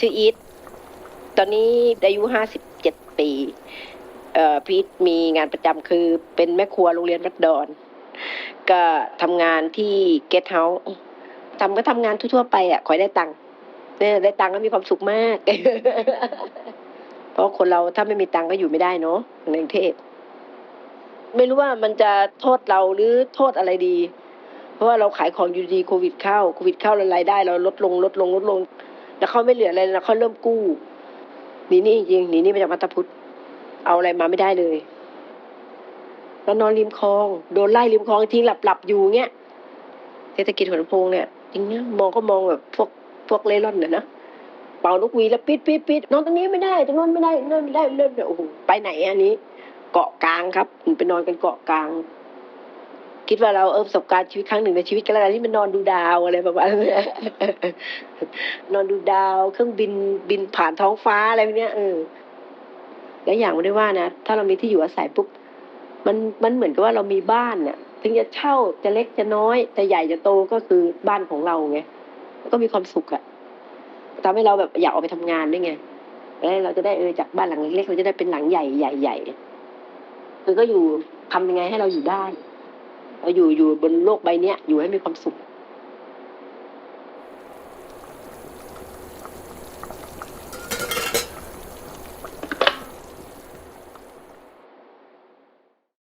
ชื่ออีทตอนนี้อายุห้าสิบเจ็ดปีเอ่อพีทมีงานประจำคือเป็นแม่ครัวโรงเรียนวัดดอน ก็ทำงานที่เกสเฮาส์ทำก็ทำงานทั่วๆไปอะขอให้ได้ตังค์เนี่ยได้ตังค์ก็มีความสุขมาก เพราะคนเราถ้าไม่มีตังค์ก็อยู่ไม่ได้เนาะในกรุงเทพไม่รู้ว่ามันจะโทษเราหรือโทษอะไรดี เพราะว่าเราขายของอยู่ดีโควิดเข้าโควิดเข้าแล้วรายได้ เราลดลงลดลงลดลง แล้วเขาไม่เหลืออะไรแล้วเขาเริ่มกู้หนีนี่จริงหนีนี่มาจากมัตตพุทธเอาอะไรมาไม่ได้เลยแล้วนอนริมคลองโดนไล่ริมคลองทิ้งหลับหลับอยู่เงี้ยเศรษฐกิจหัวลำโพงเนี่ยจริงนะมองก็มองแบบพวกพวกเล่ร่อนน่ะนะเป่านกหวีแล้วปิดปิดปิดนอนตรงนี้ไม่ได้ตรงนู้นไม่ได้นั่นไม่ได้นั่นโอ้โหไปไหนอันนี้ เกาะกลางครับไปนอนกันเกาะกลาง คิดว่าเราเออประสบการณ์ชีวิตครั้งหนึ่งในชีวิตกันแล้วกันที่มันนอนดูดาวอะไรประมาณนี้นอนดูดาว เครื่องบินบินผ่านท้องฟ้าอะไรแบบนี้ยเออแล้วอย่างไม่ได้ว่านะถ้าเรามีที่อยู่อาศัยปุ๊บมันมันเหมือนกับว่าเรามีบ้านเนี่ยถึงจะเช่าจะเล็กจะน้อย จะใหญ่จะโตก็คือบ้านของเราไงแล้วก็มีความสุขอะทำให้เราแบบอยากออกไปทำงานด้วยไงแล้วเราจะได้เออจากบ้านหลังเล็กๆเราจะได้เป็นหลังใหญ่ใหญ่ใหญ่คือก็อยู่ทำยังไงให้เราอยู่ได้ เราอยู่อยู่บนโลกใบเนี้ยอยู่ให้มีความสุข